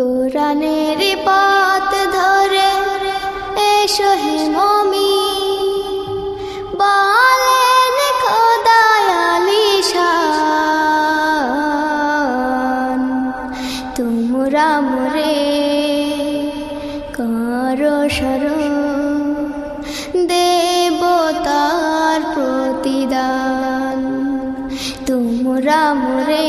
কোরআনের পাত ধরে এসো হে মমি। বলেন খোদায়ালি শান তোমরা মোরে করো সরো দেবতার প্রতিদান। তোমরা মোরে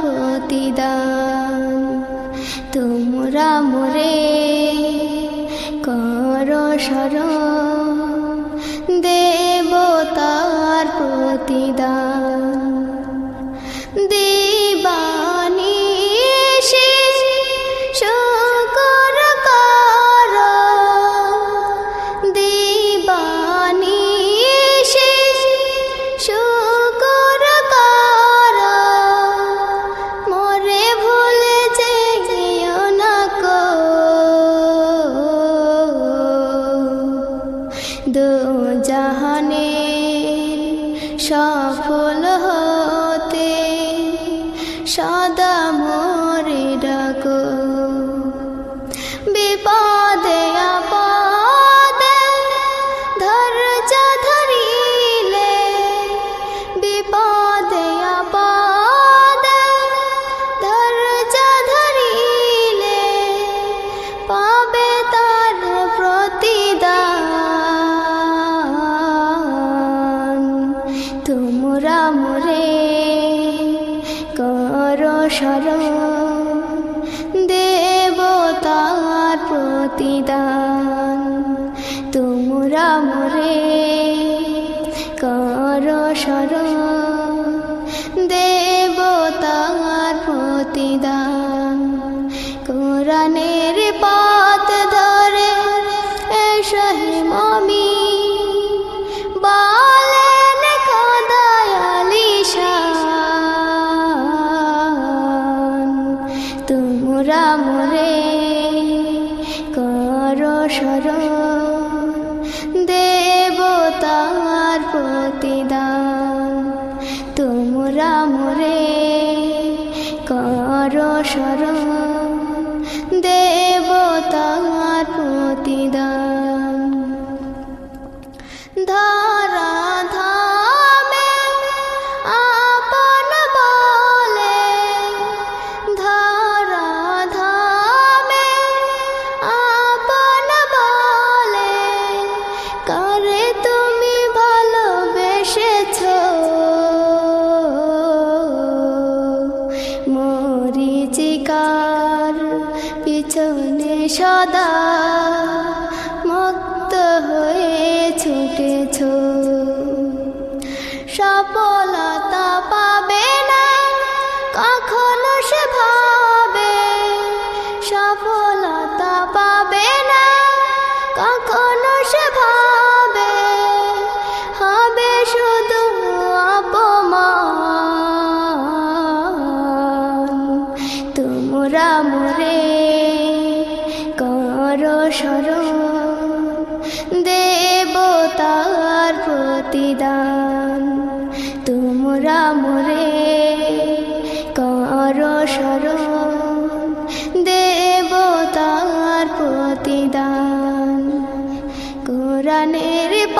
প্রতিদান। তোমরা মোরে কর সর দেবতার প্রতিদান। জাহানে সফল স্মরণ দেবতার প্রতিদান। তোমরা মোরে করো স্মরণ দেবতার প্রতিদান। কোরআনের পাত ধরে এসো হে তোমরা মোরে কর সর দেবতার প্রতিদান। তোমরা মোরে কর সর দেবতার প্রতিদান। সদা মুক্ত হয়ে ছুটেছ। সফলতা পাবে না, কখনো সে ভাবে। সফলতা পাবে না, কখনো সে ভাবে। হবে শুধু অপমান। তোমরা মোরে দেবতার প্রতিদান তোমরা মোরে